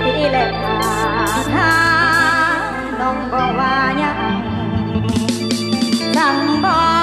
ตีแหลกทาน้องบอกว่ายังสั่งบอก